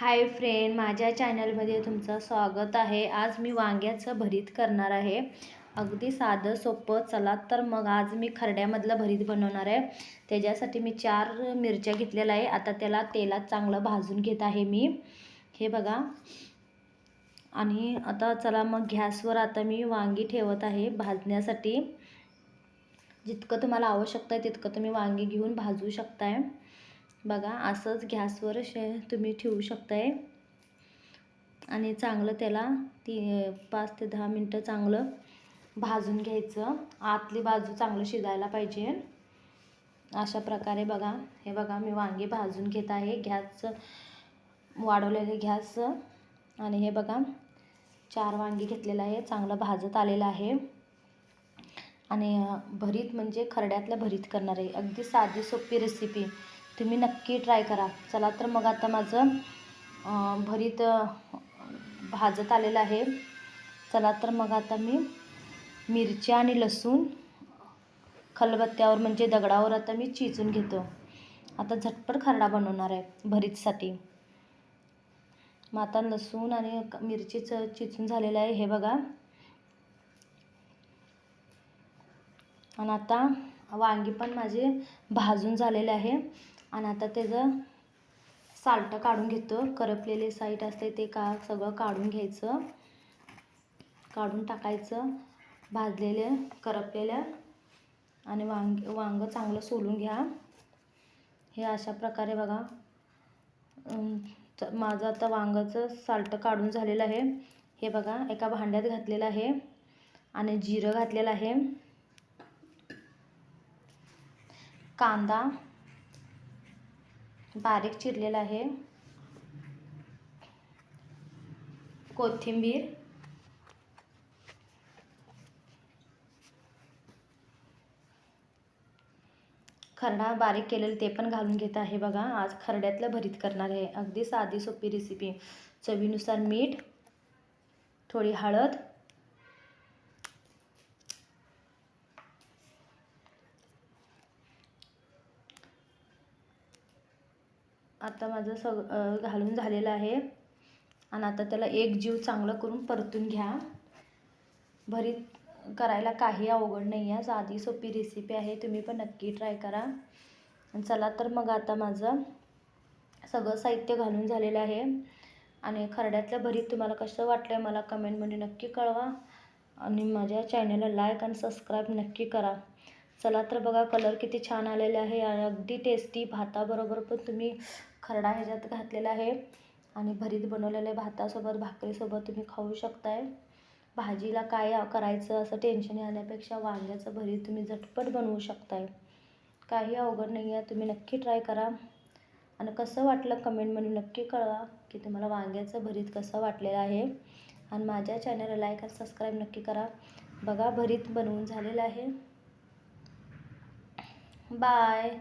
Hi friend माझ्या चॅनलमध्ये तुमचं स्वागत आहे. आज मी वांग्याचं भरीत करणार आहे. अगदी साधं सोपं. चला तर मग आज मी खरड्यामधलं भरीत बनवणार आहे. त्याच्यासाठी मी चार मिरच्या घेतलेल्या आहे. आता त्याला तेलात चांगलं भाजून घेत आहे मी. हे बघा. आणि आता चला मग गॅसवर आता मी वांगी ठेवत आहे भाजण्यासाठी. जितकं तुम्हाला आवश्यकता आहे तितकं तुम्ही वांगी घेऊन भाजू शकताय. बघा असंच गॅसवर शे तुम्ही ठेवू शकताय. आणि चांगलं त्याला ती पाच ते दहा मिनटं चांगलं भाजून घ्यायचं. आतली बाजू चांगलं शिजायला पाहिजे. अशा प्रकारे बघा. हे बघा मी वांगी भाजून घेत आहे. गॅस वाढवलेले गॅस. आणि हे बघा चार वांगी घेतलेलं आहे चांगलं भाजत आलेलं आहे. आणि भरीत म्हणजे खरड्यातलं भरीत करणार आहे. अगदी साधी सोपी रेसिपी तुम्ही नक्की ट्राय करा. चला तर मग आता माझं भरीत भाजत आलेलं आहे. चला तर मग आता मी मिरच्या आणि लसूण खलबत्त्यावर म्हणजे दगडावर आता मी चिचून घेतो. आता झटपट खरडा बनवणार आहे भरीतसाठी. मग आता लसूण आणि मिरचीचं चिचून झालेलं आहे. हे बघा. आणि आता वांगी पण माझे भाजून झालेले आहे. आणि आता त्याचं साल्टं काढून घेतो. करपलेले साईट असते ते का सगळं काढून घ्यायचं. काढून टाकायचं. भाजलेले करपलेलं आणि वांग वांग चांगलं सोलून घ्या. हे अशा प्रकारे बघा. माझं आता वांगाचं साल्ट काढून झालेलं आहे. हे बघा एका भांड्यात घातलेलं आहे आणि जिरं घातलेलं आहे. कांदा बारीक चिरलेला आहे. कोथिंबीर. खरडा बारीक केलेलं ते पण घालून घेत आहे बघा. आज खरड्यातलं भरीत करणार आहे. अगदी साधी सोपी रेसिपी चवीनुसार मीठ थोडी हळद आता माझं सग घालून झालेलं आहे. आणि आता त्याला एक जीव चांगलं करून परतून घ्या. भरीत करायला काही अवघड नाही आहे. साधी सोपी रेसिपी आहे. तुम्ही पण नक्की ट्राय करा. आणि चला तर मग आता माझं सगळं साहित्य घालून झालेलं आहे. आणि खरड्यातलं भरीत तुम्हाला कसं वाटलं आहे मला कमेंटमध्ये नक्की कळवा. आणि माझ्या चॅनलला लाईक आणि सबस्क्राईब नक्की करा. चला तर बघा कलर किती छान आलेला आहे. आणि अगदी टेस्टी भाताबरोबर पण तुम्ही खरडा ह्याच्यात घातलेला आहे. आणि भरीत बनवलेले भातासोबत भाकरीसोबत तुम्ही खाऊ शकताय. भाजीला काय करायचं असं टेन्शन आल्यापेक्षा वांग्याचं भरीत तुम्ही झटपट बनवू शकताय. काही अवघड नाही आहे तुम्ही नक्की ट्राय करा. आणि कसं वाटलं कमेंटमध्ये नक्की कळवा की तुम्हाला वांग्याचं भरीत कसं वाटलेलं आहे. आणि माझ्या चॅनलला लाईक आणि सबस्क्राईब नक्की करा. बघा भरीत बनवून झालेलं आहे. Bye.